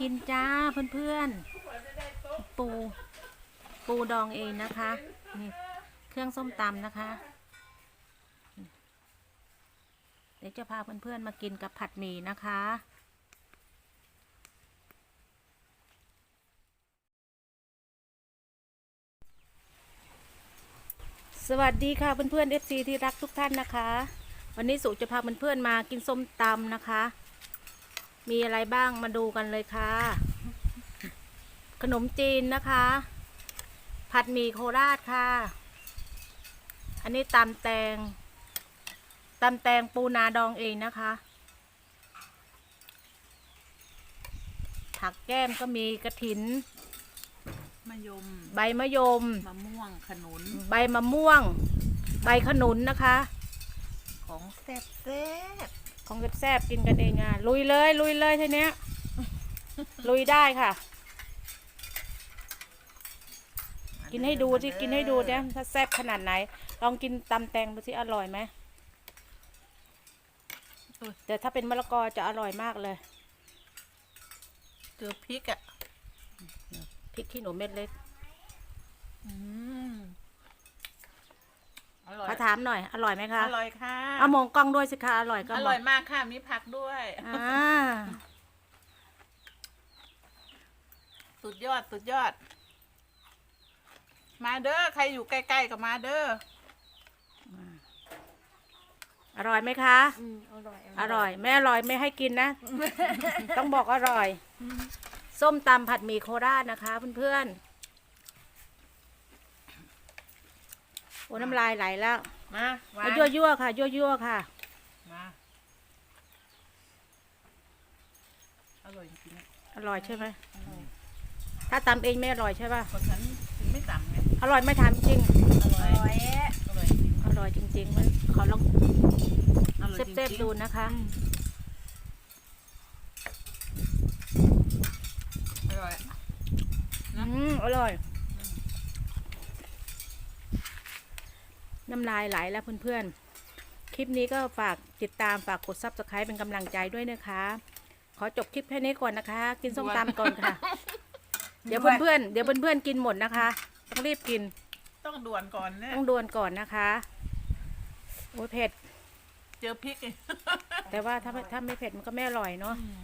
กินจ้าเพื่อนๆ ปู ปูดองเองนะคะนี่เครื่องส้มตำนะคะ เดี๋ยวจะพาเพื่อนๆมากินกับผัดหมี่นะคะสวัสดีค่ะเพื่อนๆ FC ที่รักทุกท่านนะคะ วันนี้สุจะพาเพื่อนๆมากินส้มตำนะคะ มีอะไรบ้างมาดูกันเลยค่ะ ขนมจีนนะคะ ผัดหมี่โคราชค่ะ อันนี้ตำแตงตำแตงปูนาดองเองนะคะ ผักแก้มก็มีกระถิน มะยม ใบมะยม มะม่วง ขนุน ใบมะม่วง ใบขนุนนะคะ ของแซ่บแซ่บ ของแซ่บๆกินกันเองอะลุยเลย ลุยเลยทีเนี้ย ลุยได้ค่ะ กินให้ดูที่กินให้ดูเนี่ยถ้าแซ่บขนาดไหน ลองกินตำแตงดูสิอร่อยไหมแต่ถ้าเป็นมะละกอจะอร่อยมากเลยเจอพริกอะพริกขี้หนูเม็ดเล็ก อืมอร่อย มา ถามหน่อย อร่อยไหมคะ อร่อยค่ะเอามองกล้องด้วยสิคะ อร่อยก็อมงร่อยมากค่ะ มีผักด้วย อ่า สุดยอด สุดยอด มาเด้อ ใครอยู่ใกล้ๆก็มาเด้อ อร่อยไหมคะอร่อยอร่อย ไม่อร่อยไม่ให้กินนะ ต้องบอกอร่อย ส้มตำผัดหมี่โคราชนะคะเพื่อนๆ อ้น้ำลายไหลแล้วมามามายั่วยั่วๆค่ะ ยั่วยั่วๆค่ะ มาอร่อยจริงๆอะอร่อยใช่ไหมอร่อยถ้าตำเองไม่อร่อยใช่ป่ะคนฉันถึงไม่ต่ำไงอร่อยไม่ทำจริง อร่อย อร่อยจริงอร่อยจริงๆมันขอลองอร่อยจริงเซฟๆดูนะคะ อร่อย อืมอร่อย น้ำลายไหลแล้วเพื่อนๆ คลิปนี้ก็ฝากติดตามฝากกดซับสไคร b ์เป็นกำลังใจด้วยนะคะ ขอจบคลิปแค่นี้ก่อนนะคะ กินส้มตำก่อนค่ะ เดี๋ยวเพื่อนๆเดี๋ยวเพื่อนๆกินหมดนะคะ ต้องรีบกิน ต้องด่วนก่อนเนี่ยต้องดวนก่อนนะคะโอ้ยเผ็ด เจอพริกไงแต่ว่าถ้าไม่ถ้าไม่เผ็ดมันก็ไม่อร่อยเนาะ อืม